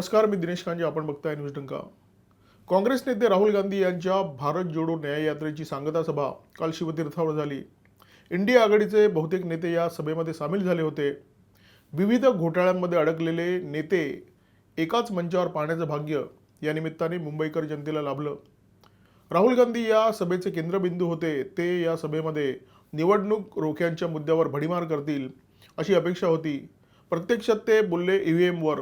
नमस्कार मी दिनेश कांजे आपण बघताय न्यूज डंका. काँग्रेस नेते राहुल गांधी यांच्या भारत जोडो न्याययात्रेची सांगता सभा काल शिवतीर्थावर झाली. इंडिया आघाडीचे बहुतेक नेते या सभेमध्ये सामील झाले होते. विविध घोटाळ्यांमध्ये अडकलेले नेते एकाच मंचावर पाहण्याचं भाग्य या निमित्ताने मुंबईकर जनतेला लाभलं. राहुल गांधी या सभेचे केंद्रबिंदू होते ते या सभेमध्ये निवडणूक रोख्यांच्या मुद्द्यावर भडीमार करतील अशी अपेक्षा होती. प्रत्यक्षात ते बोलले ई व्ही एमवर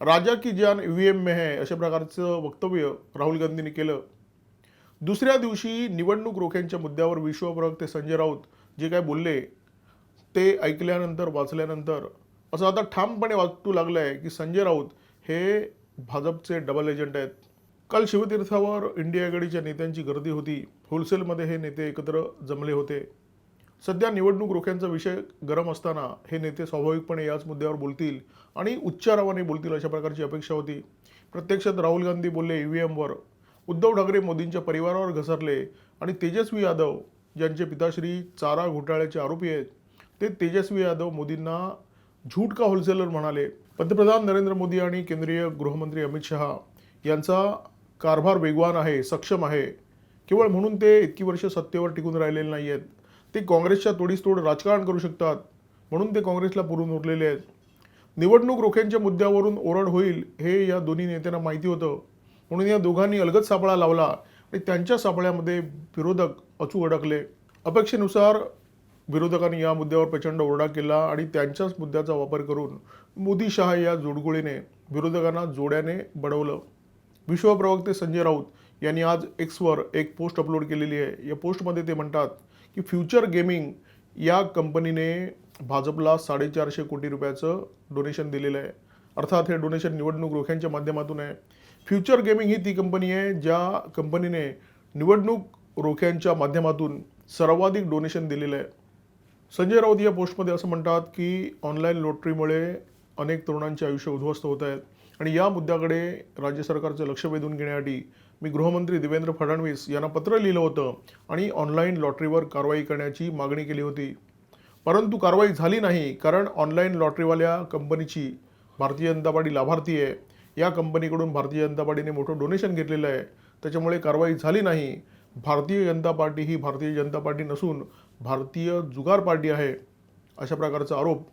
राजा की जान ईव्हीएम में है अशा प्रकारचं वक्तव्य राहुल गांधींनी केलं. दुसऱ्या दिवशी निवडणूक रोख्यांच्या मुद्द्यावर विश्वप्रवक्ते संजय राऊत जे काय बोलले ते ऐकल्यानंतर वाचल्यानंतर असं आता ठामपणे वाटू लागलं आहे की संजय राऊत हे भाजपचे डबल एजंट आहेत. काल शिवतीर्थावर इंडिया आघाडीच्या नेत्यांची गर्दी होती. होलसेलमध्ये हे नेते एकत्र जमले होते. सध्या निवडणूक रोख्यांचा विषय गरम असताना हे नेते स्वाभाविकपणे याच मुद्द्यावर बोलतील आणि उच्चारावाने बोलतील अशा प्रकारची अपेक्षा होती. प्रत्यक्षात राहुल गांधी बोलले ई व्ही एमवर उद्धव ठाकरे मोदींच्या परिवारावर घसरले आणि तेजस्वी यादव ज्यांचे पिताश्री चारा घोटाळ्याचे आरोपी आहेत ते तेजस्वी यादव मोदींना झूट का होलसेलर म्हणाले? पंतप्रधान नरेंद्र मोदी आणि केंद्रीय गृहमंत्री अमित शहा यांचा कारभार वेगवान आहे सक्षम आहे. केवळ म्हणून ते इतकी वर्ष सत्तेवर टिकून राहिलेले नाही आहेत ते काँग्रेसच्या तोडीस तोड राजकारण करू शकतात म्हणून ते काँग्रेसला पुरून उरलेले आहेत. निवडणूक रोख्यांच्या मुद्द्यावरून ओरड होईल हे या दोन्ही नेत्यांना माहिती होतं. म्हणून या दोघांनी अलगद सापळा लावला आणि त्यांच्या सापळ्यामध्ये विरोधक अचूक अडकले. अपेक्षेनुसार विरोधकांनी या मुद्द्यावर प्रचंड ओरडा केला आणि त्यांच्याच मुद्द्याचा वापर करून मोदी शहा या जोडगोळीने विरोधकांना जोड्याने बडवलं. विश्वप्रवक्ते संजय राऊत यांनी आज एक्सवर एक पोस्ट अपलोड केलेली आहे. या पोस्टमध्ये ते म्हणतात की फ्युचर गेमिंग या कंपनीने भाजपला साडेचारशे कोटी रुपयाचं डोनेशन दिलेलं आहे. अर्थात हे डोनेशन निवडणूक रोख्यांच्या माध्यमातून आहे. फ्युचर गेमिंग ही ती कंपनी आहे ज्या कंपनीने निवडणूक रोख्यांच्या माध्यमातून सर्वाधिक डोनेशन दिलेलं आहे. संजय राऊत या पोस्टमध्ये असं म्हणतात की ऑनलाईन लॉटरीमुळे अनेक तरुणांचे आयुष्य उद्ध्वस्त होत आहेत आणि या मुद्द्याकडे राज्य सरकारचं लक्ष वेधून घेण्यासाठी मी गृहमंत्री देवेंद्र फडणवीस यांना पत्र लिहिलं होतं आणि ऑनलाईन लॉटरीवर कारवाई करण्याची मागणी केली होती. परंतु कारवाई झाली नाही कारण ऑनलाईन लॉटरीवाल्या कंपनीची भारतीय जनता पार्टी लाभार्थी आहे. या कंपनीकडून भारतीय जनता पार्टीने मोठं डोनेशन घेतलेलं आहे. त्याच्यामुळे कारवाई झाली नाही. भारतीय जनता पार्टी ही भारतीय जनता पार्टी नसून भारतीय जुगार पार्टी आहे अशा प्रकारचा आरोप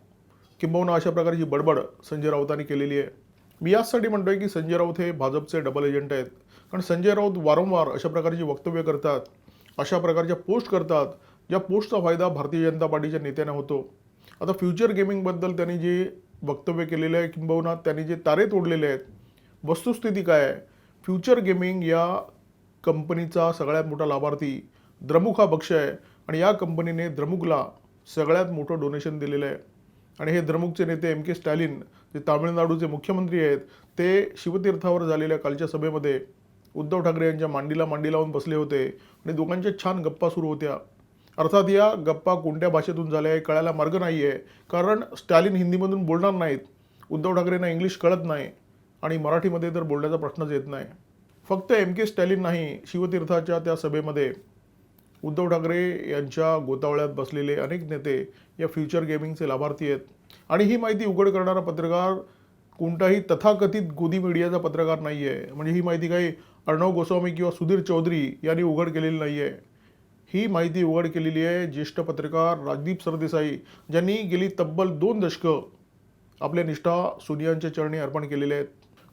किंबहुना अशा प्रकारची बडबड संजय राऊतांनी केलेली आहे. मी याचसाठी म्हणतोय की संजय राऊत हे भाजपचे डबल एजंट आहेत. कारण संजय राऊत वारंवार अशा प्रकारची वक्तव्य करतात अशा प्रकारच्या पोस्ट करतात ज्या पोस्टचा फायदा भारतीय जनता पार्टीच्या नेत्यांना होतो. आता फ्युचर गेमिंगबद्दल त्यांनी जे वक्तव्य केलेलं आहे किंबहुना त्यांनी जे तारे तोडलेले आहेत वस्तुस्थिती काय आहे? फ्युचर गेमिंग या कंपनीचा सगळ्यात मोठा लाभार्थी द्रमुक हा पक्ष आहे आणि या कंपनीने द्रमुकला सगळ्यात मोठं डोनेशन दिलेलं आहे. आणि हे द्रमुकचे नेते एम के स्टॅलिन जे तामिळनाडूचे मुख्यमंत्री आहेत ते शिवतीर्थावर झालेल्या कालच्या सभेमध्ये उद्धव ठाकरे यांच्या मांडीला मांडी लावून बसले होते आणि दोघांच्या छान गप्पा सुरू होत्या. अर्थात या गप्पा कोणत्या भाषेतून झाल्या हे कळायला मार्ग नाही आहे कारण स्टॅलिन हिंदीमधून बोलणार नाहीत. उद्धव ठाकरेंना इंग्लिश कळत नाही आणि मराठीमध्ये तर बोलण्याचा प्रश्नच येत नाही. फक्त एम के स्टॅलिन नाही शिवतीर्थाच्या त्या सभेमध्ये उद्धव ठाकरे यांच्या गोतावळ्यात बसलेले अनेक नेते या फ्युचर गेमिंगचे लाभार्थी आहेत. आणि ही माहिती उघड करणारा पत्रकार कोणताही तथाकथित गोदी मीडियाचा पत्रकार नाही आहे म्हणजे ही माहिती काही अर्णव गोस्वामी किंवा सुधीर चौधरी यांनी उघड केलेली नाही आहे ही माहिती उघड केलेली आहे ज्येष्ठ पत्रकार राजदीप सरदेसाई ज्यांनी गेली तब्बल दोन दशकं आपल्या निष्ठा सोनियांच्या चरणी अर्पण केलेले आहेत.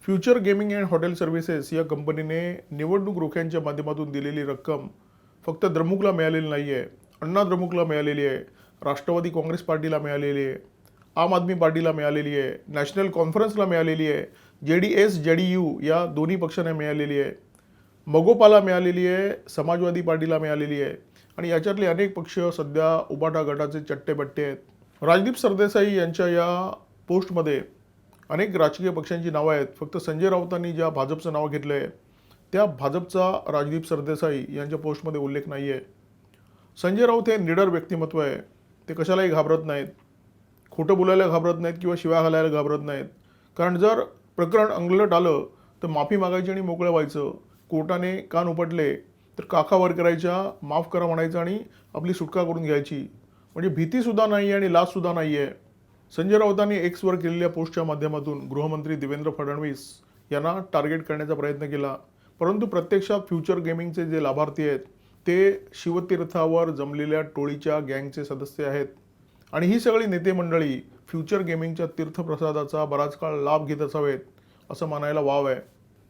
Future gaming and hotel services या कंपनीने निवडणूक रोख्यांच्या माध्यमातून दिलेली रक्कम फक्त द्रमुकला मिळालेली नाही आहे अण्णा द्रमुकला मिळालेली आहे. राष्ट्रवादी काँग्रेस पार्टीला मिळालेली आहे. आम आदमी पार्टीला मिळालेली आहे. नॅशनल कॉन्फरन्सला मिळालेली आहे. J D S J D U या दोन्ही पक्षांना मिळालेली आहे. मगोपाला मिळालेली आहे. समाजवादी पार्टीला मिळालेली आहे. आणि याच्यातले अनेक पक्ष सध्या उबाटा गटाचे चट्टेबट्टे आहेत. राजदीप सरदेसाई यांच्या या पोस्टमध्ये अनेक राजकीय पक्षांची नावं आहेत. फक्त संजय राऊतांनी ज्या भाजपचं नाव घेतलं आहे त्या भाजपचा राजदीप सरदेसाई यांच्या पोस्टमध्ये उल्लेख नाही आहे संजय राऊत हे निडर व्यक्तिमत्व आहे. ते कशालाही घाबरत नाहीत. खोटं बोलायला घाबरत नाहीत किंवा शिव्या घालायला घाबरत नाहीत. कारण जर प्रकरण अंगलट आलं तर माफी मागायची आणि मोकळं व्हायचं. कोर्टाने कान उपटले तर काका वर करायच्या माफ करा म्हणायचं आणि आपली सुटका करून घ्यायची. म्हणजे भीतीसुद्धा नाही आहे आणि लाजसुद्धा नाही आहे संजय राऊतांनी एक्सवर केलेल्या पोस्टच्या माध्यमातून गृहमंत्री देवेंद्र फडणवीस यांना टार्गेट करण्याचा प्रयत्न केला. परंतु प्रत्यक्षात फ्युचर गेमिंगचे जे लाभार्थी आहेत ते शिवतीर्थावर जमलेल्या टोळीच्या गँगचे सदस्य आहेत. आणि ही सगळी नेते मंडळी फ्युचर गेमिंगच्या तीर्थप्रसादाचा बराच काळ लाभ घेत असावेत असं मानायला वाव आहे.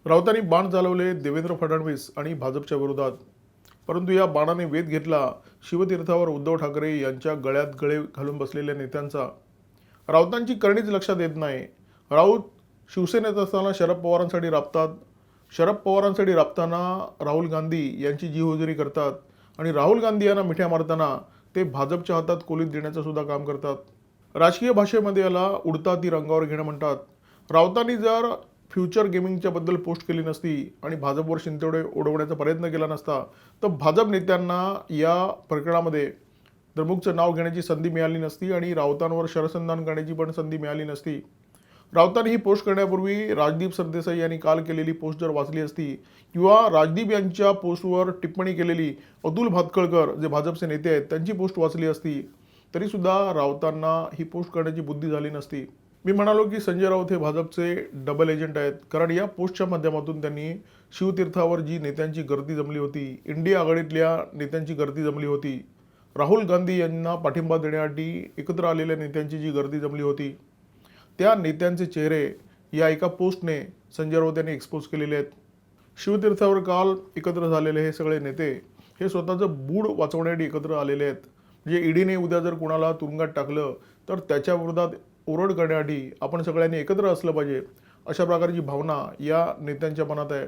राऊतांनी बाण चालवले देवेंद्र फडणवीस आणि भाजपच्या विरोधात. परंतु या बाणाने वेध घेतला शिवतीर्थावर उद्धव ठाकरे यांच्या गळ्यात गळे घालून बसलेल्या नेत्यांचा. राऊतांची करणीच लक्षात येत नाही. राऊत शिवसेनेत असताना शरद पवारांसाठी राबतात. शरद पवारांसाठी राबताना राहुल गांधी यांची जीवजुरी करतात. आणि राहुल गांधी यांना मिठ्या मारताना ते भाजपच्या हातात कोलीत देण्याचं सुद्धा काम करतात. राजकीय भाषेमध्ये याला उडता ती रंगावर घेणं म्हणतात. राऊतांनी जर फ्युचर गेमिंगच्या बद्दल पोस्ट केली नसती आणि भाजपवर शिंतेवडे उडवण्याचा प्रयत्न केला नसता तर भाजप नेत्यांना या प्रकरणामध्ये द्रमुकचं नाव घेण्याची संधी मिळाली नसती आणि राऊतांवर शरसंधान करण्याची पण संधी मिळाली नसती. राऊतांनी ही पोस्ट करण्यापूर्वी राजदीप सरदेसाई यांनी काल केलेली पोस्ट जर वाचली असती किंवा राजदीप यांच्या पोस्टवर टिप्पणी केलेली अतुल भातखळकर जे भाजपचे नेते आहेत त्यांची पोस्ट वाचली असती तरीसुद्धा राऊतांना ही पोस्ट करण्याची बुद्धी झाली नसती. मी म्हणालो की संजय राऊत हे भाजपचे डबल एजंट आहेत कारण या पोस्टच्या माध्यमातून त्यांनी शिवतीर्थावर जी नेत्यांची गर्दी जमली होती इंडिया आघाडीतल्या नेत्यांची गर्दी जमली होती राहुल गांधी यांना पाठिंबा देण्यासाठी एकत्र आलेल्या नेत्यांची जी गर्दी जमली होती त्या नेत्यांचे चेहरे या एका पोस्टने संजय राऊत यांनी एक्सपोज केलेले आहेत. शिवतीर्थावर काल एकत्र झालेले हे सगळे नेते हे स्वतःचं बूड वाचवण्यासाठी एकत्र आलेले आहेत. म्हणजे ईडीने उद्या जर कुणाला तुरुंगात टाकलं तर त्याच्या विरोधात ओरड करण्यासाठी आपण सगळ्यांनी एकत्र असलं पाहिजे अशा प्रकारची भावना या नेत्यांच्या मनात आहे.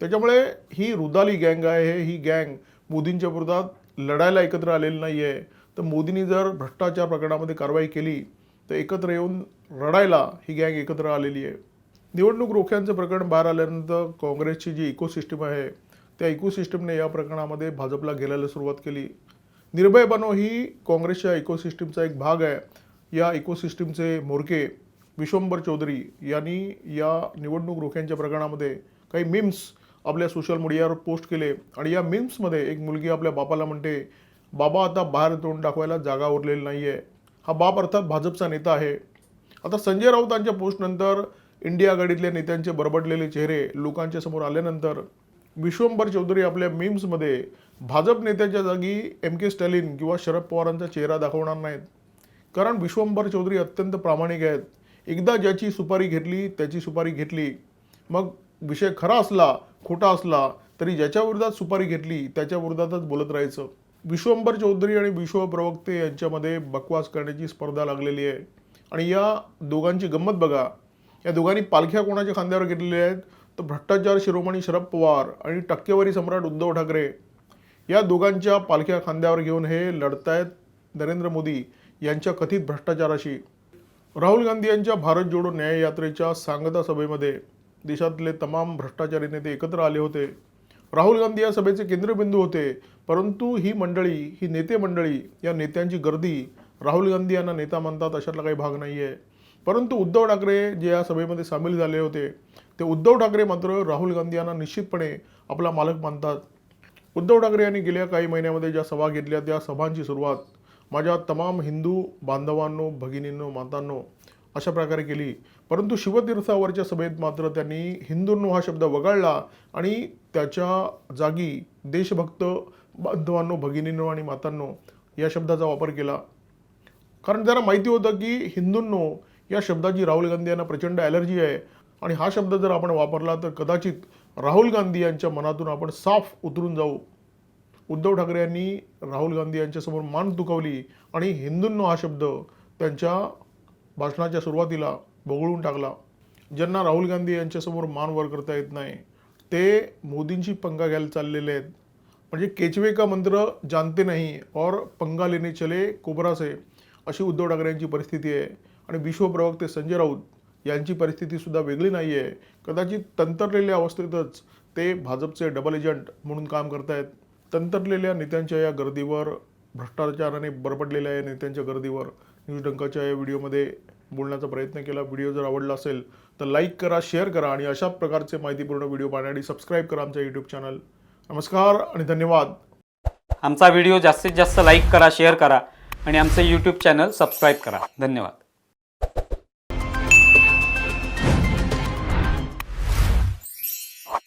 त्याच्यामुळे ही रुदाली गँग आहे ही गँग मोदींच्या विरोधात लढायला एकत्र आलेली नाही आहे तर मोदींनी जर भ्रष्टाचार प्रकरणामध्ये कारवाई केली तर एकत्र येऊन रडायला ही गँग एकत्र आलेली आहे. निवडणूक रोख्यांचं प्रकरण बाहेर आल्यानंतर काँग्रेसची जी इकोसिस्टम आहे त्या इकोसिस्टमने या प्रकरणामध्ये भाजपला घेरायला सुरुवात केली. निर्भय बनो ही काँग्रेसच्या इकोसिस्टमचा एक भाग आहे. या इकोसिस्टमचे मोरके विश्वंभर चौधरी यांनी या निवडणूक रोख्यांच्या प्रकरणामध्ये काही मीम्स आपल्या सोशल मीडियावर पोस्ट केले आणि या मीम्समध्ये एक मुलगी आपल्या बापाला म्हणते बाबा आता बाहेर तोंड दाखवायला जागा उरलेली नाही आहे हा बाप अर्थात भाजपचा नेता आहे. आता संजय राऊतांच्या पोस्टनंतर इंडिया आघाडीतल्या नेत्यांचे बरबडलेले चेहरे लोकांच्या समोर आल्यानंतर विश्वंभर चौधरी आपल्या मीम्समध्ये भाजप नेत्याच्या जागी एम के स्टॅलिन किंवा शरद पवारांचा चेहरा दाखवणार नाहीत. कारण विश्वंभर चौधरी अत्यंत प्रामाणिक आहेत. एकदा ज्याची सुपारी घेतली त्याची सुपारी घेतली. मग विषय खरा असला खोटा असला तरी ज्याच्या विरोधात सुपारी घेतली त्याच्या विरोधातच बोलत राहायचं. विश्वंभर चौधरी आणि विश्व प्रवक्ते यांच्यामध्ये बकवास करण्याची स्पर्धा लागलेली आहे. आणि या दोघांची गंमत बघा. या दोघांनी पालख्या कोणाच्या खांद्यावर घेतलेल्या आहेत? तर भ्रष्टाचार शिरोमणी शरद पवार आणि टक्केवारी सम्राट उद्धव ठाकरे. या दोघांच्या पालख्या खांद्यावर घेऊन हे लढतायत नरेंद्र मोदी यांच्या कथित भ्रष्टाचाराशी. राहुल गांधी यांच्या भारत जोडो न्याय यात्रेच्या सांगता सभेमध्ये देशातले तमाम भ्रष्टाचारी नेते एकत्र आले होते. राहुल गांधी या सभेचे केंद्रबिंदू होते. परंतु ही मंडळी ही नेते मंडळी या नेत्यांची गर्दी राहुल गांधी यांना नेता मानतात अशातला काही भाग नाही आहे परंतु उद्धव ठाकरे जे या सभेमध्ये सामील झाले होते ते उद्धव ठाकरे मात्र राहुल गांधी यांना निश्चितपणे आपला मालक मानतात. उद्धव ठाकरे यांनी गेल्या काही महिन्यामध्ये ज्या सभा घेतल्या त्या सभांची सुरुवात माझ्या तमाम हिंदू बांधवांनो भगिनींनो मातांनो अशा प्रकारे केली. परंतु शिवतीर्थावरच्या सभेत मात्र त्यांनी हिंदूंनो हा शब्द वगळला आणि त्याच्या जागी देशभक्त बांधवांनो भगिनींनो आणि मातांनो या शब्दाचा वापर केला. कारण त्यांना माहिती होतं की हिंदूंनो या शब्दाची राहुल गांधी यांना प्रचंड ॲलर्जी आहे. आणि हा शब्द जर आपण वापरला तर कदाचित राहुल गांधी यांच्या मनातून आपण साफ उतरून जाऊ. उद्धव ठाकरे यांनी राहुल गांधी यांच्यासमोर मान दुखावली आणि हिंदूंनो हा शब्द त्यांच्या भाषणाच्या सुरुवातीला वगळून टाकला. ज्यांना राहुल गांधी यांच्यासमोर मान वर करता येत नाही ते मोदींची पंगा घ्यायला चाललेले आहेत. म्हणजे केचवे का मंत्र जानते नाही और पंगा लेने चले कोबरा से अशी उद्धव ठाकरे यांची परिस्थिती आहे. आणि विश्वप्रवक्ते संजय राऊत यांची परिस्थितीसुद्धा वेगळी नाही आहे कदाचित तंतरलेल्या अवस्थेतच ते भाजपचे डबल एजंट म्हणून काम करतायत. तंतरलेल्या नेत्यांच्या या गर्दीवर भ्रष्टाचाराने बरपडलेल्या या नेत्यांच्या गर्दीवर न्यूज डंकाच्या या व्हिडिओमध्ये बोलण्याचा प्रयत्न केला. व्हिडिओ जर आवडला असेल तर लाईक करा शेअर करा आणि अशा प्रकारचे माहितीपूर्ण व्हिडिओ पाहण्यासाठी सबस्क्राईब करा आमच्या यूट्यूब चॅनल नमस्कार आणि धन्यवाद. आमचा व्हिडिओ जास्तीत जास्त लाईक करा शेअर करा आणि आमचं यूट्यूब चॅनल सबस्क्राईब करा. धन्यवाद.